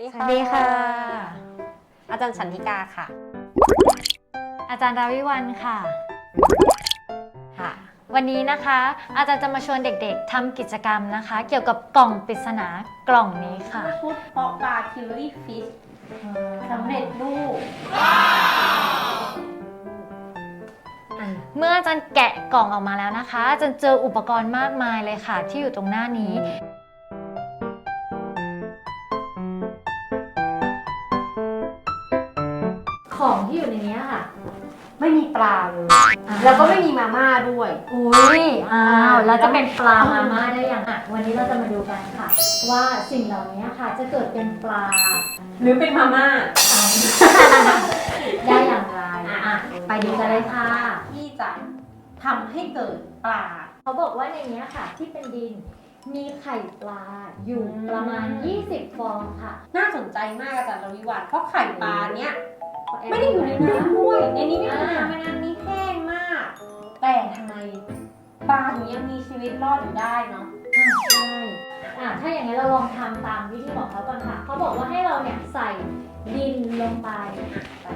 ดีสวัสดีค่ะ อาจารย์สันติกาค่ะ อาจารย์ราวิวันค่ะ ค่ะ วันนี้นะคะ อาจารย์จะมาชวนเด็กๆทำกิจกรรมนะคะ เกี่ยวกับกล่องปริศนากล่องนี้ค่ะ ชุดเพาะปลาคิวรี่ฟิชสำเร็จรูปเมื่ออาจารย์แกะกล่องออกมาแล้วนะคะอาจารย์เจออุปกรณ์มากมายเลยค่ะ ที่อยู่ตรงหน้านี้ ของที่อยู่ในนี้ค่ะไม่มีปลาเลย แล้วก็ไม่มีมาม่าด้วย อุ้ยอ้าวแล้วจะเป็นปลามาม่าได้ยังอะวันนี้เราจะมาดูกันค่ะ ว่าสิ่งเหล่านี้ค่ะ จะเกิดเป็นปลาหรือเป็นมาม่าได้อย่างไรอะไปดูกันเลยค่ะ ที่จะทำให้เกิดปลา เขาบอกว่าในเนี้ยค่ะ ที่เป็นดินมีไข่ปลาอยู่ประมาณ 20 ฟองค่ะ น่าสนใจมากอาจารย์รวิวัฒน์เพราะไข่ปลาเนี้ย ไม่ได้อยู่ในน้ำด้วยในนี้ไม่มีน้ำในน้ำนี้แห้งมาก แต่ทำไมปลาถึงยังมีชีวิตรอดอยู่ได้เนาะอ่าใช่อะถ้าอย่างนี้นเราลองทำตามวิธีของเขาก่อนค่ะ เขาบอกว่าให้เราเนี่ยใส่ดินลงไป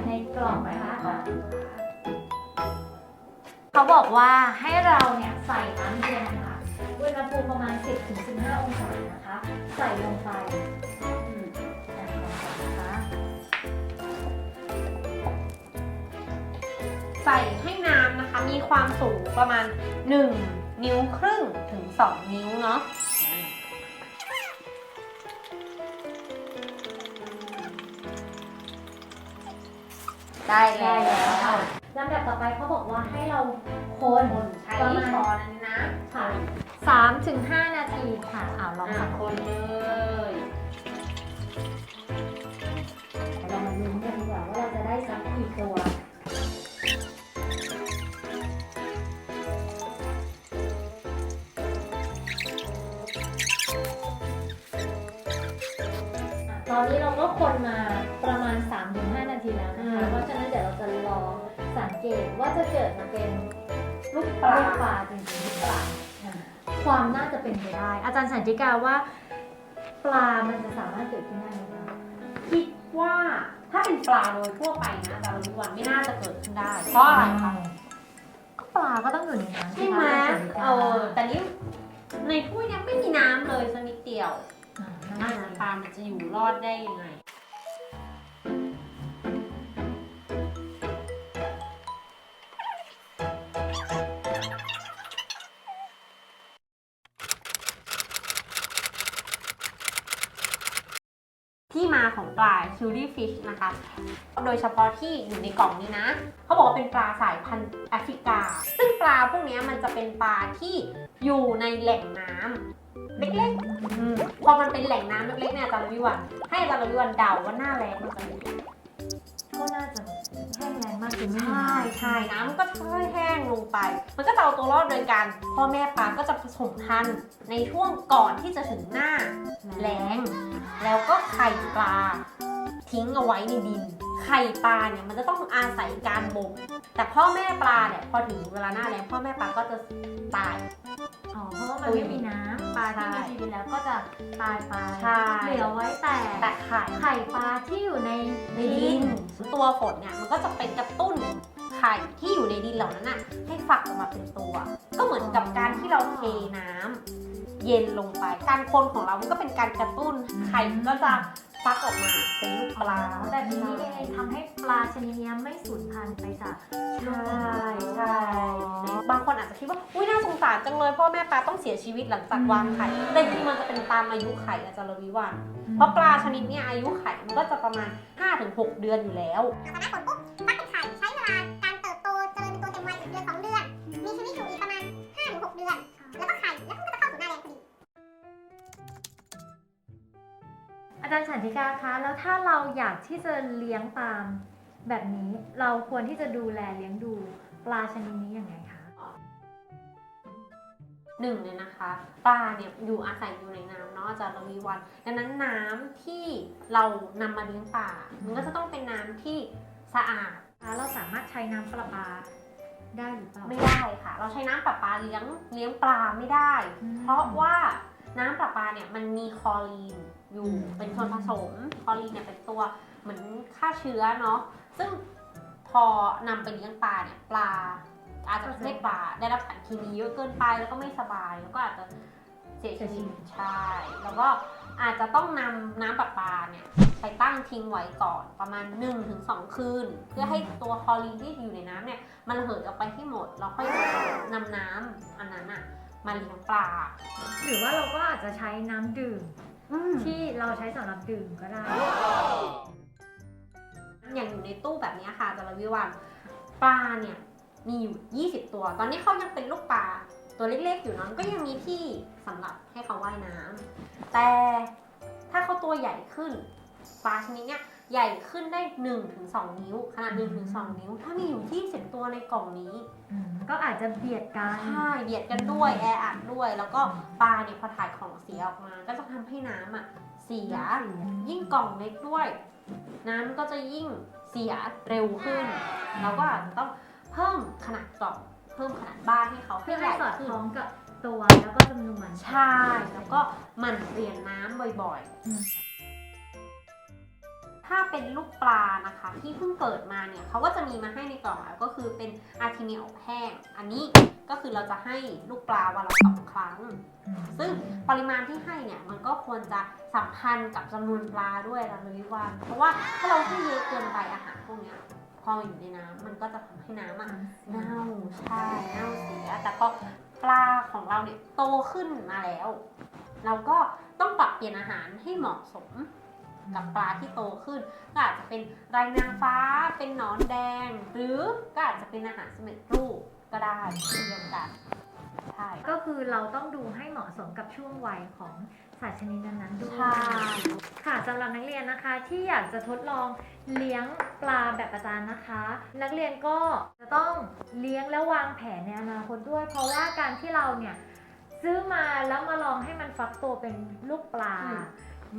ในกล่องนะคะเขาบอกว่าให้เราเนี่ยใส่น้ำเย็นค่ะอุณหภูมิประมาณ 10-15 องศานะคะ ใส่ลงไป ใส่ให้น้ำนะคะ มีความสูงประมาณ 1 นิ้วครึ่งถึง 2 นิ้วเนาะได้ได้แล้แล้วค่ะวลำดับต่อไปเขาบอกว่าให้เราคนใช้ประมาณช้อนอันนี้นะค่ะสามถึงห้านาทีค่ะเอาลองอะสักคนเลย อนนี้เราก็คนมาประมาณ 3-5 นาทีแล้วนะคะ เพราะฉะนั้นเดี๋ยวเราจะลองสังเกตว่าจะเกิดมาเป็นลูกปปลาลาปลาจริงๆหรือเปล่าอ่าความน่าจะเป็นไปได้ อาจารย์สันติกาว่า ปลามันจะสามารถเกิดขึ้นได้ไหมคะ คิดว่าถ้าเป็นปลาโดยทั่วไปนะอาจารย์รวิวัฒน์ไม่น่าจะเกิดขึ้นได้ เพราะอะไรคะก็ปลาก็ต้องอยู่ในน้ำใช่ไหมคะอาจารย์สันติกาเออแต่นี่ในถ้วยเนี้ไม่มีน้ำเลยสักนิดเดียว อ่าอ่านั่นสิปลามันจะอยู่รอดได้ยังไง ที่มาของปลาคิวรี่ฟิชนะคะ โดยเฉพาะที่อยู่ในกล่องนี้นะ เขาบอกว่าเป็นปลาสายพันธุ์แอฟริกา ซึ่งปลาพวกนี้มันจะเป็นปลาที่อยู่ในแหล่งน้ำ เล็กๆอืมพอมันเป็นแหล่งน้ำเล็กๆเนี่ยอาจารย์วิวัน ให้อาจารย์วิวันเดาว่าหน้าแรงมันจะเป็นยังไงก็น่าจะแห้งแรงมากจนไม่มีใช่น้ำใช่น้ำมันก็ค่อยๆแห้งลงไป มันก็จะเอาตัวรอดโดยการพ่อแม่ปลาก็จะผสมพันธุ์ในช่วงก่อนที่จะถึงหน้าแรงแล้วก็ไข่ปลาทิ้งเอาไว้ในดิน ไข่ปลาเนี่ยมันจะต้องอาศัยการบ่ม แต่พ่อแม่ปลาเนี่ยพอถึงเวลาหน้าแรงพ่อแม่ปลาก็จะตาย อ๋อ เพราะว่ามันไม่มีน้ำปลาที่มีชีวิตแล้วก็จะตายไป ใช่ เหลือไว้แต่แต่ไข่ไข่ปลาที่อยู่ในในดินตัวฝนเนี่ยมันก็จะเป็นกระตุ้นไข่ที่อยู่ในดินเหล่านั้นน่ะให้ฝักออกมาเป็นตัว ก็เหมือนกับการที่เราเทน้ำเย็นลงไป การคนของเรามันก็เป็นการกระตุ้นไข่มันก็จะ ฟักออกมาเป็นลูกปลาแบบนี้นี่เองทำให้ปลาชนิดนี้ไม่สูญพันธุ์ไปจากโลก ใช่ใช่บางคนอาจจะคิดว่า อุ้ยน่าสงสารจังเลยพ่อแม่ปลาต้องเสียชีวิตหลังจากวางไข่แต่จริงๆมันจะเป็นตามอายุไข่อาจารย์รวิวันเพราะปลาชนิดเนี้ยอายุไข่มันก็จะประมาณ 5-6 เดือนอยู่แล้วสามารถผลปุ๊บ อาจารย์สันติกาคะ แล้วถ้าเราอยากที่จะเลี้ยงปลาแบบนี้เราควรที่จะดูแลเลี้ยงดูปลาชนิดนี้ยังไงคะหนึ่งเลยนะคะปลาเนี่ยอยู่อาศัยอยู่ในน้ำเนาะอาจารย์รวิวัน ดังนั้นน้ำที่เรานำมาเลี้ยงปลามันก็จะต้องเป็นน้ำที่สะอาดเราสามารถใช้น้ำประปาได้หรือเปล่า ไม่ได้ค่ะ เราใช้น้ำประปาเลี้ยงเลี้ยงปลาไม่ได้ อืม เพราะว่าน้ำประปาเนี่ยมันมีคลอรีน อยู่อืมเป็นส่วนผสมคลอรีนเนี่ยเป็นตัวเหมือนฆ่าเชื้อเนาะซึ่งพอนำไปเลี้ยงปลาเนี่ยปลา อาจจะไม่ปลาได้รับสารเคมีเยอะเกินไปแล้วก็ไม่สบายแล้วก็อาจจะเสียชีวิตใช่แล้วก็อาจจะต้องนำน้ำประปาเนี่ยไปตั้งทิ้งไว้ก่อนประมาณ 1-2 คืน เพื่อให้ตัวคลอรีนที่อยู่ในน้ำเนี่ยมันระเหยออกไปให้หมดแล้วค่อยนำน้ำอันนั้นอะมาเลี้ยงปลา หรือว่าเราก็อาจจะใช้น้ำดื่ม ที่ที่เราใช้สำหรับดื่มก็ได้ อย่างอยู่ในตู้แบบนี้ค่ะแต่ละวิวันปลาเนี่ยมีอยู่ 20 ตัว ตอนนี้เขายังเป็นลูกปลาตัวเล็กๆ อยู่เนอะก็ยังมีที่สำหรับให้เขาว่ายน้ำแต่ถ้าเขาตัวใหญ่ขึ้นปลาชนิดเนี้ย ใหญ่ขึ้นได้ 1-2 นิ้ว ขนาด 1-2 นิ้ว ถ้ามีอยู่ 20 ตัวในกล่องนี้อืมก็อาจจะเบียดกันใช่เบียดกันด้วย แออัดด้วย แล้วก็ปลาเนี่ยพอถ่ายของเสียออกมา ก็จะทำให้น้ำอะเสีย ยิ่งกล่องเล็กด้วย น้ำก็จะยิ่งเสียเร็วขึ้น เราก็อาจจะต้องเพิ่มขนาดกล่อง เพิ่มขนาดบ้านให้เขาให้เพื่อใหให้ญ่สอดขึ้คนล้องกับตัวแล้วก็จำนวนใช่ แล้วก็หมันเปลี่ยนน้ำบ่อยอืมๆ ถ้าเป็นลูกปลานะคะ ที่เพิ่งเกิดมาเนี่ยเขาก็จะมีมาให้ในกล่องแล้วก็คือเป็นอาร์ทิเมียอบแห้ง อันนี้ก็คือเราจะให้ลูกปลาวันละสองครั้ง ซึ่งปริมาณที่ให้เนี่ยมันก็ควรจะสัมพันธ์กับจำนวนปลาด้วยละเลยวันเพราะว่าถ้าเราให้เยอะเกินไปอาหารพวกเนี้ยพออยู่ในน้ำมันก็จะทำให้น้ำอะเน่าใช่เน่าเสีย แต่พอปลาของเราเนี่ยโตขึ้นมาแล้ว เราก็ต้องปรับเปลี่ยนอาหารให้เหมาะสม กับปลาที่โตขึ้น ก็อาจจะเป็นไรนางฟ้าเป็นหนอนแดง หรือก็อาจจะเป็นอาหารสำเร็จรูปก็ได้เช่นเดียวกันใช่ก็คือเราต้องดูให้เหมาะสมกับช่วงวัยของสัตว์ชนิดนั้นๆด้วย ใช่ค่ะสำหรับนักเรียนนะคะที่อยากจะทดลองเลี้ยงปลาแบบอาจารย์นะคะ นักเรียนก็จะต้องเลี้ยงและวางแผนในอนาคตด้วย เพราะว่าการที่เราเนี่ยซื้อมาแล้วมาลองให้มันฟักตัวเป็นลูกปลา อืม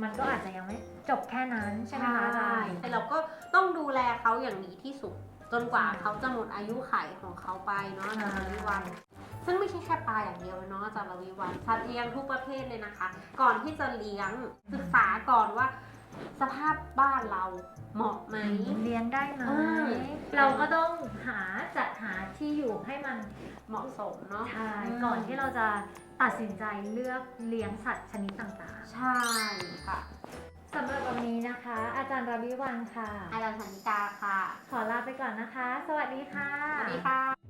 มันก็อาจจะยังไม่จบแค่นั้นใช่ไหมคะอาจารย์แต่เราก็ต้องดูแลเขาอย่างดีที่สุด จนกว่าเขาจะหมดอายุไขของเขาไปเนาะอาจารย์ระวิวัน ซึ่งไม่ใช่แค่ปลาอย่างเดียวเนาะอาจารย์ระวิวันสัตว์เลี้ยงทุกประเภทเลยนะคะ ก่อนที่จะเลี้ยงศึกษาก่อนว่า สภาพบ้านเรา เหมาะไหมเลี้ยงได้ไหมเออเราก็ต้องหาจัดหาที่อยู่ให้มันเหมาะสมเนาะใช่อืมก่อนที่เราจะตัดสินใจเลือกเลี้ยงสัตว์ชนิดต่างใช่ค่ะๆสำหรับวันนี้นะคะ อาจารย์ราวิวันค่ะ อาจารย์สันนิกาค่ะ ขอลาไปก่อนนะคะ สวัสดีค่ะ สวัสดีค่ะ